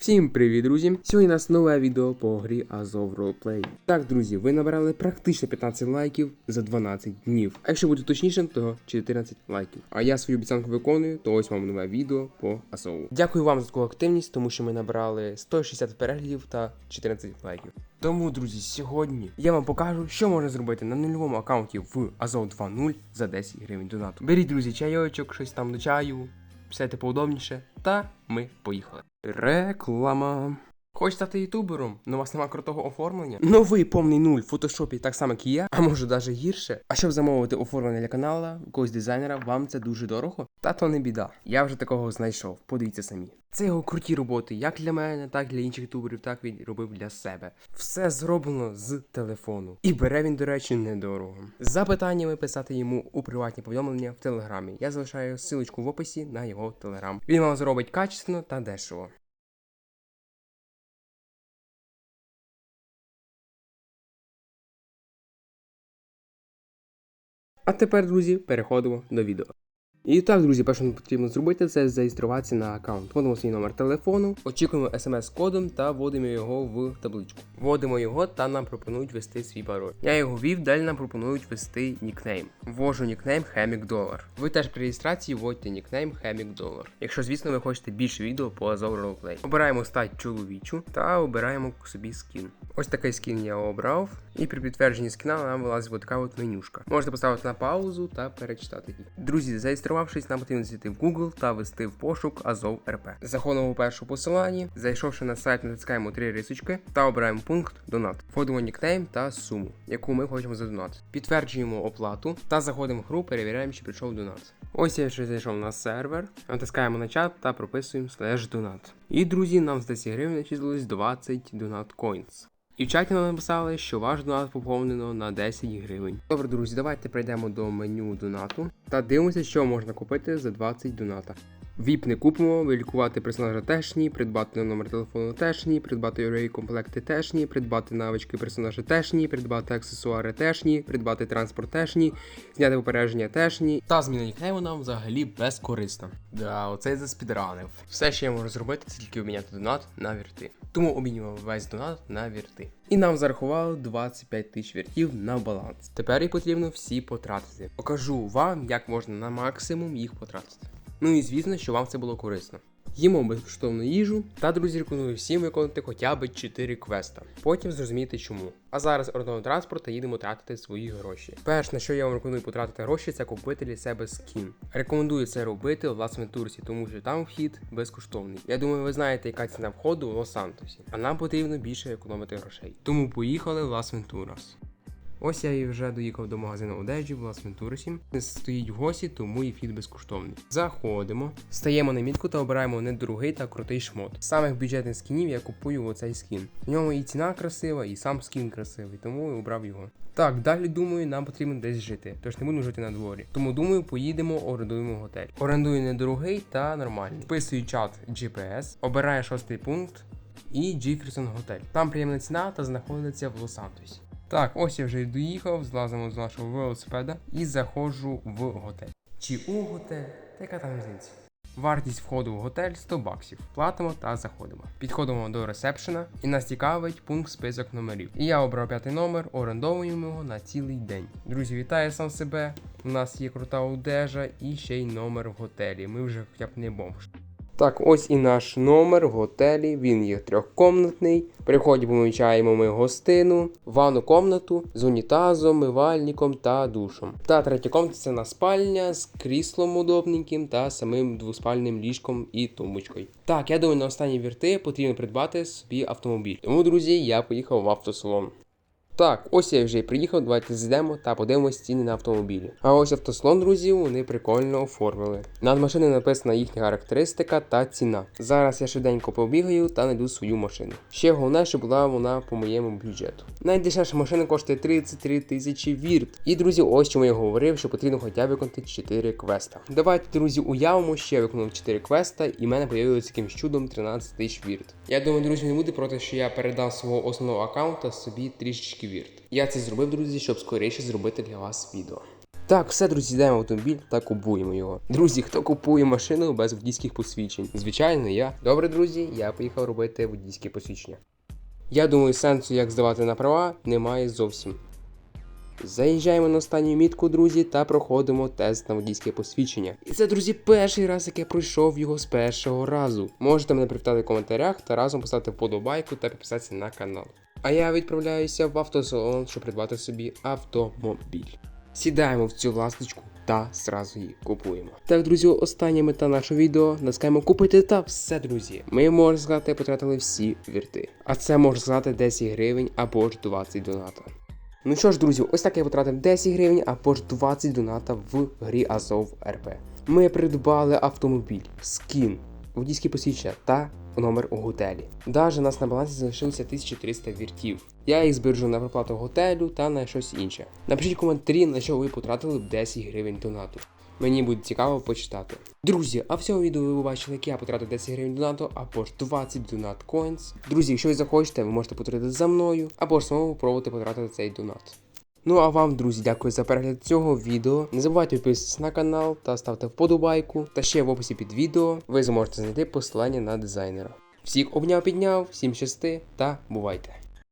Всім привіт, друзі! Сьогодні у нас нове відео по грі Azov Roleplay. Так, друзі, ви набрали практично 15 лайків за 12 днів. А якщо бути точнішим, то 14 лайків. А я свою обіцянку виконую, то ось вам нове відео по Азову. Дякую вам за таку активність, тому що ми набрали 160 переглядів та 14 лайків. Тому, друзі, сьогодні я вам покажу, що можна зробити на нульовому аккаунті в Azov 2.0 за 10 гривень донату. Беріть, друзі, чайочок, щось там до чаю, сядьте поудобніше, та ми поїхали. Реклама. Хочеш стати ютубером, але у вас нема крутого оформлення? Новий повний нуль в фотошопі так само, як і я, а може навіть гірше. А щоб замовити оформлення для канала, когось дизайнера, вам це дуже дорого. Та то не біда. Я вже такого знайшов. Подивіться самі. Це його круті роботи, як для мене, так і для інших ютуберів, так він робив для себе. Все зроблено з телефону. І бере він, до речі, недорого. З запитаннями писати йому у приватні повідомлення в телеграмі. Я залишаю ссылочку в описі на його телеграм. Він вам зробить качественно та дешево. А тепер, друзі, переходимо до відео. І так, друзі, перше, що потрібно зробити, це зареєструватися на аккаунт. Вводимо свій номер телефону, очікуємо смс-кодом та вводимо його в табличку. Вводимо його та нам пропонують ввести свій пароль. Я його ввів, далі нам пропонують ввести нікнейм. Ввожу нікнейм Хемік Долар. Ви теж при реєстрації вводьте нікнейм Хемік Долар. Якщо, звісно, ви хочете більше відео по Azov Roleplay. Обираємо стать чоловічу та обираємо собі скін. Ось такий скін я обрав. І при підтвердженні скіна нам вилазить така от менюшка. Можете поставити на паузу та перечитати їх. Друзі, зареєструвавшись, нам потрібно зайти в Google та ввести в пошук Azov RP. Заходимо у першу посиланні, зайшовши на сайт, натискаємо три рисочки та обираємо пункт Донат. Вводимо нікнейм та суму, яку ми хочемо задонати. Підтверджуємо оплату та заходимо в гру, перевіряємо, чи прийшов донат. Ось я вже зайшов на сервер, натискаємо на чат та прописуємо слеш донат. І друзі, нам з 10 гривень начислилось 20 донат coins. І в чаті нам написали, що ваш донат поповнено на 10 гривень. Добре, друзі, давайте прийдемо до меню донату та дивимося, що можна купити за 20 доната. Віп не купимо, вилікувати персонажа теж ні, придбати номер телефону теж ні, придбати юрей комплекти теж ні, придбати навички персонажа теж ні, придбати аксесуари теж ні, придбати транспорт теж ні, зняти попередження теж ні. Та зміна нікнейму нам взагалі безкорисна. Да, оце я заспідранив. Все, що я можу зробити, це тільки обміняти донат на вірти. Тому обмінював весь донат на вірти. І нам зарахували 25 тисяч віртів на баланс. Тепер їх потрібно всі потратити. Покажу вам, як можна на максимум їх потратити. Ну і звісно, що вам це було корисно. Їмо безкоштовну їжу, та друзі, рекомендую всім виконати хоча б 4 квеста. Потім зрозумієте чому. А зараз ордового транспорту їдемо тратити свої гроші. Перш на що я вам рекомендую потратити гроші, це купити для себе скін. Рекомендую це робити в Лас Вентурсі, тому що там вхід безкоштовний. Я думаю, ви знаєте, яка ціна входу в Лос-Сантосі. А нам потрібно більше економити грошей. Тому поїхали в Лас Вентурас. Ось я і вже доїхав до магазину одежі в Лас. Стоїть в гості, тому і вхід безкоштовний. Заходимо, стаємо на мітку та обираємо недорогий та крутий шмот. З самих бюджетних скінів я купую оцей скін. В ньому і ціна красива, і сам скін красивий, тому і обрав його. Так, далі думаю, нам потрібно десь жити, тож не будемо жити на дворі. Тому думаю, поїдемо, орендуємо готель. Орендую недорогий та нормальний. Вписую чат GPS, обираю шостий пункт і Джеферсон Готель. Там приємна ціна та знаходиться в Лос-Сантосі. Так, ось я вже й доїхав, злазимо з нашого велосипеда і заходжу в готель. Чи у готель, та яка там різниця? Вартість входу в готель 100 баксів. Платимо та заходимо. Підходимо до ресепшена і нас цікавить пункт список номерів. І я обрав п'ятий номер, орендовуємо його на цілий день. Друзі, вітаю сам себе. У нас є крута одежа і ще й номер в готелі. Ми вже хоча б не бомж. Так, ось і наш номер в готелі. Він є трьохкомнатний. При вході помічаємо ми гостину, ванну комнату з унітазом, мивальником та душом. Та третя комната це на спальня з кріслом удобненьким та самим двоспальним ліжком і тумбочкою. Так, я думаю, на останні вірти потрібно придбати собі автомобіль. Тому, друзі, я поїхав в автосалон. Так, ось я вже й приїхав, давайте зайдемо та подивимось ціни на автомобілі. А ось автослон, друзі, вони прикольно оформили. Над машиною написана їхня характеристика та ціна. Зараз я швиденько побігаю та знайду свою машину. Ще головне, щоб була вона по моєму бюджету. Найдешевша машина коштує 33 тисячі вірт. І друзі, ось чому я говорив, що потрібно хоча б виконати 4 квеста. Давайте, друзі, уявимо, що я виконав 4 квеста, і в мене появилось якимсь чудом 13 тисяч вірт. Я думаю, друзі, не буде проти, що я передав свого основного аккаунта собі трішечки вірт. Я це зробив, друзі, щоб скоріше зробити для вас відео. Так, все, друзі, йдемо в автомобіль та купуємо його. Друзі, хто купує машину без водійських посвідчень? Звичайно, я. Добре, друзі, я поїхав робити водійське посвідчення. Я думаю, сенсу як здавати на права немає зовсім. Заїжджаємо на останню мітку, друзі, та проходимо тест на водійське посвідчення. І це, друзі, перший раз, як я пройшов його з першого разу. Можете мене привітати в коментарях та разом поставити вподобайку та підписатися на канал. А я відправляюся в автосалон, щоб придбати собі автомобіль. Сідаємо в цю ласточку та зразу її купуємо. Так, друзі, остання мета нашого відео. Наскаємо купити та все, друзі. Ми можна сказати, потратили всі вірти. А це можна сказати 10 гривень або ж 20 доната. Ну що ж, друзі, ось так я потратив 10 гривень або ж 20 доната в грі Азов РП. Ми придбали автомобіль, скін, водійські посвідчення та номер у готелі. Даже у нас на балансі залишилося 1300 віртів. Я їх збережу на проплату готелю та на щось інше. Напишіть коментарі, на що ви потратили б 10 гривень донату. Мені буде цікаво почитати. Друзі, а в цьому відео ви побачили, як я потратив 10 гривень донату або ж 20 донат коінс. Друзі, якщо ви захочете, ви можете потратити за мною або ж самому пробувати потратити цей донат. Ну а вам, друзі, дякую за перегляд цього відео. Не забувайте підписатися на канал та ставте вподобайку. Та ще в описі під відео ви зможете знайти посилання на дизайнера. Всіх обняв підняв, всім щасти та бувайте!